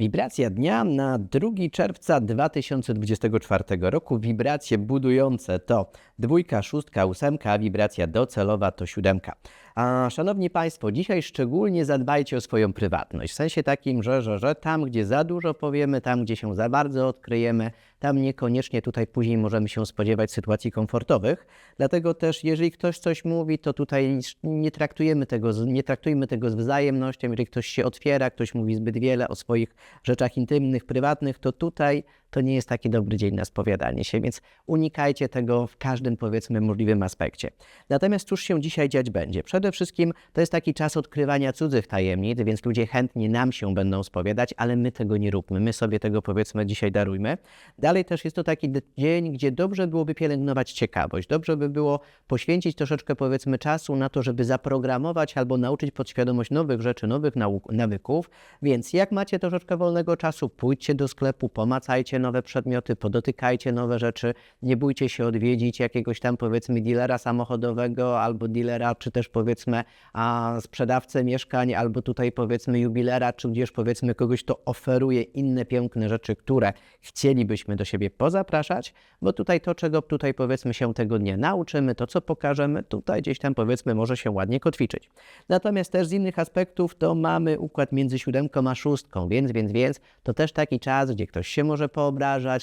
Wibracja dnia na 2 czerwca 2024 roku. Wibracje budujące to dwójka, szóstka, ósemka, a wibracja docelowa to siódemka. A szanowni Państwo, dzisiaj szczególnie zadbajcie o swoją prywatność. W sensie takim, że, że, że tam, gdzie za dużo powiemy, tam, gdzie się za bardzo odkryjemy, tam niekoniecznie tutaj później możemy się spodziewać sytuacji komfortowych. Dlatego też, jeżeli ktoś coś mówi, to tutaj nie traktujemy tego, nie traktujmy tego z wzajemnością. Jeżeli ktoś się otwiera, ktoś mówi zbyt wiele o swoich rzeczach intymnych, prywatnych, to tutaj to nie jest taki dobry dzień na spowiadanie się, więc unikajcie tego w każdym, powiedzmy, możliwym aspekcie. Natomiast cóż się dzisiaj dziać będzie? Przede wszystkim to jest taki czas odkrywania cudzych tajemnic, więc ludzie chętnie nam się będą spowiadać, ale my tego nie róbmy. My sobie tego, powiedzmy, dzisiaj darujmy. Dalej też jest to taki dzień, gdzie dobrze byłoby pielęgnować ciekawość. Dobrze by było poświęcić troszeczkę, powiedzmy, czasu na to, żeby zaprogramować albo nauczyć podświadomość nowych rzeczy, nowych nawyków. Więc jak macie troszeczkę wolnego czasu, pójdźcie do sklepu, pomacajcie nowe przedmioty, podotykajcie nowe rzeczy. Nie bójcie się odwiedzić jakiegoś tam, powiedzmy, dealera samochodowego albo dealera, czy też, powiedzmy, a sprzedawcę mieszkań, albo tutaj, powiedzmy, jubilera, czy gdzieś, powiedzmy, kogoś, kto oferuje inne piękne rzeczy, które chcielibyśmy do siebie pozapraszać, bo tutaj to, czego tutaj, powiedzmy, się tego dnia nauczymy, to, co pokażemy, tutaj gdzieś tam, powiedzmy, może się ładnie kotwiczyć. Natomiast też z innych aspektów to mamy układ między siódemką a szóstką, więc, więc, więc to też taki czas, gdzie ktoś się może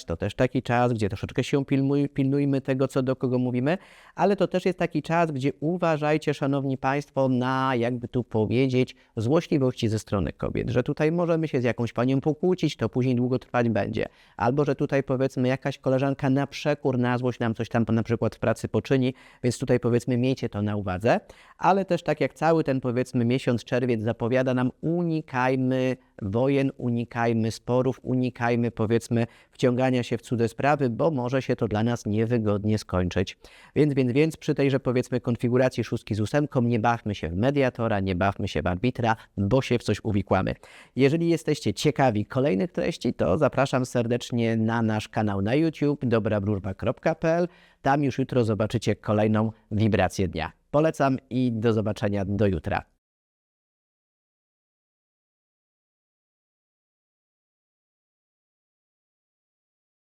to też taki czas, gdzie troszeczkę się pilnuj, pilnujmy tego, co do kogo mówimy, ale to też jest taki czas, gdzie uważajcie, szanowni państwo, na, jakby tu powiedzieć, złośliwości ze strony kobiet, że tutaj możemy się z jakąś panią pokłócić, to później długo trwać będzie, albo że tutaj, powiedzmy, jakaś koleżanka na przekór, na złość nam coś tam na przykład w pracy poczyni, więc tutaj, powiedzmy, miejcie to na uwadze, ale też tak jak cały ten, powiedzmy, miesiąc czerwiec zapowiada nam, unikajmy wojen, unikajmy sporów, unikajmy, powiedzmy, wciągania się w cudze sprawy, bo może się to dla nas niewygodnie skończyć. Więc, więc, więc przy tejże, powiedzmy, konfiguracji szóstki z ósemką nie bawmy się w mediatora, nie bawmy się w arbitra, bo się w coś uwikłamy. Jeżeli jesteście ciekawi kolejnych treści, to zapraszam serdecznie na nasz kanał na YouTube dobrabróżba.pl. Tam już jutro zobaczycie kolejną wibrację dnia. Polecam i do zobaczenia do jutra.